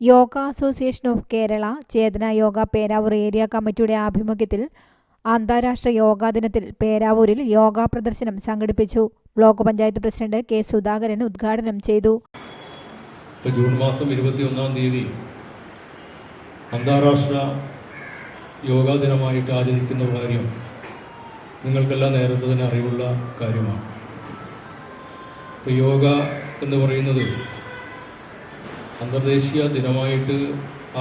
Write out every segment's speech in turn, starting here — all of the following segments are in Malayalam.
Yoga association of Kerala Chethana Yoga Peravoor area കമ്മിറ്റിയുടെ ആഭിമുഖ്യത്തിൽ അന്താരാഷ്ട്ര യോഗാ ദിനത്തിൽ പേരാവൂരിൽ യോഗാ പ്രദർശനം സംഘടിപ്പിച്ചു. Block panchayat president K Sudhakaran ഉദ്ഘാടനം ചെയ്തു. ജൂൺ മാസം ഇരുപത്തിയൊന്നാം തീയതി അന്താരാഷ്ട്ര യോഗാ ദിനമായിട്ട് ആചരിക്കുന്ന കാര്യം നിങ്ങൾക്കെല്ലാം നേരത്തെ തന്നെ അറിവുള്ള കാര്യമാണ്. യോഗ എന്ന് പറയുന്നത് അന്തർദേശീയ ദിനമായിട്ട്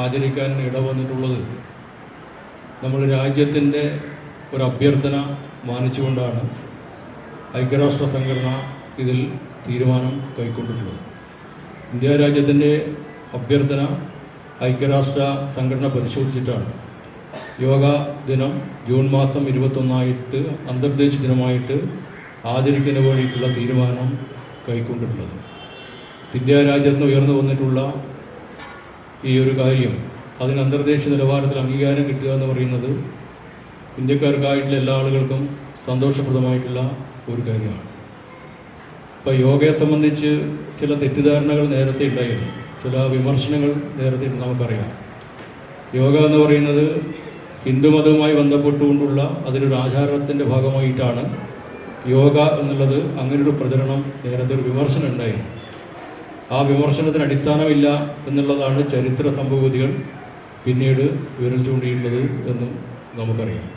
ആചരിക്കാൻ ഇടവന്നിട്ടുള്ളത് നമ്മൾ രാജ്യത്തിന്റെ ഒരു അഭ്യർത്ഥന മാനിച്ചുകൊണ്ടാണ് ഐക്യരാഷ്ട്ര സംഘടന ഇതിൽ തീരുമാനം കൈക്കൊണ്ടിട്ടുള്ളത്. ഇന്ത്യ രാജ്യത്തിന്റെ അഭ്യർത്ഥന ഐക്യരാഷ്ട്ര സംഘടന പരിശോധിച്ചിട്ടാണ്. യോഗ ദിനം ജൂൺ മാസം ഇരുപത്തൊന്നായിട്ട് അന്തർദേശീയ ദിനമായിട്ട് ആചരിക്കുന്നതിന് വേണ്ടിയിട്ടുള്ള തീരുമാനം കൈക്കൊണ്ടിട്ടുള്ളത്. ഇന്ത്യ രാജ്യത്ത് ഉയർന്നു വന്നിട്ടുള്ള ഈ ഒരു കാര്യം അതിന് അന്തർദേശീയ നിലവാരത്തിൽ അംഗീകാരം കിട്ടുക എന്ന് പറയുന്നത് ഇന്ത്യക്കാർക്കായിട്ടുള്ള എല്ലാ ആളുകൾക്കും സന്തോഷപ്രദമായിട്ടുള്ള ഒരു കാര്യമാണ്. ഇപ്പോൾ യോഗയെ സംബന്ധിച്ച് ചില തെറ്റിദ്ധാരണകൾ നേരത്തെ ഉണ്ടായിരുന്നു. ചില വിമർശനങ്ങൾ നേരത്തെ നമുക്കറിയാം. യോഗ എന്ന് പറയുന്നത് ഹിന്ദുമതവുമായി ബന്ധപ്പെട്ടുകൊണ്ടുള്ള അതിലൊരു ആചാരത്തിന്റെ ഭാഗമായിട്ടാണ് യോഗ എന്നുള്ളത് അങ്ങനൊരു പ്രചരണം നേരത്തെ ഒരു വിമർശനം ഉണ്ടായിരുന്നു. ആ വിമർശനത്തിന് അടിസ്ഥാനമില്ല എന്നുള്ളതാണ് ചരിത്ര സംഭവതികൾ പിന്നീട് വിരൽ ചൂണ്ടിയിട്ടുള്ളത് എന്നും നമുക്കറിയാം.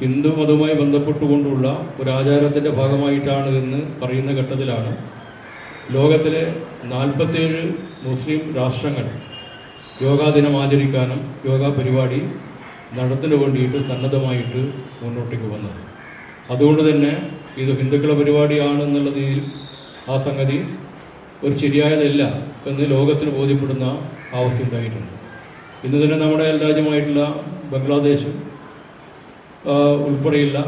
ഹിന്ദു മതവുമായി ബന്ധപ്പെട്ടുകൊണ്ടുള്ള ഒരു ആചാരത്തിന്റെ ഭാഗമായിട്ടാണ് എന്ന് പറയുന്ന ഘട്ടത്തിലാണ് ലോകത്തിലെ നാൽപ്പത്തേഴ് മുസ്ലിം രാഷ്ട്രങ്ങൾ യോഗാ ദിനം ആചരിക്കാനും യോഗ പരിപാടി നടത്തിനു വേണ്ടിയിട്ട് സന്നദ്ധമായിട്ട് മുന്നോട്ടേക്ക് വന്നത്. അതുകൊണ്ട് തന്നെ ഇത് ഹിന്ദുക്കളുടെ പരിപാടിയാണെന്നുള്ള രീതിയിൽ ആ സംഗതി ഒരു ശരിയായതല്ല എന്ന് ലോകത്തിന് ബോധ്യപ്പെടുന്ന അവസ്ഥ ഉണ്ടായിട്ടുണ്ട്. ഇന്ന് തന്നെ നമ്മുടെ രാജ്യമായിട്ടുള്ള ബംഗ്ലാദേശും ഉൾപ്പെടെയുള്ള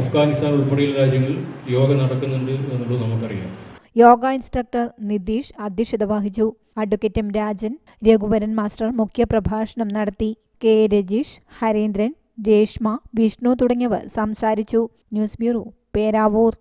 അഫ്ഗാനിസ്ഥാൻ ഉൾപ്പെടെയുള്ള രാജ്യങ്ങളിൽ യോഗ നടക്കുന്നുണ്ട് എന്നുള്ളത് നമുക്കറിയാം. യോഗ ഇൻസ്ട്രക്ടർ നിതീഷ് അധ്യക്ഷത വഹിച്ചു. Advocate M Rajan Raghuvaran master മുഖ്യപ്രഭാഷണം നടത്തി. കെ രജീഷ് ഹരേന്ദ്രൻ രേഷ്മ വിഷ്ണു തുടങ്ങിയവർ സംസാരിച്ചു. News bureau Peravoor.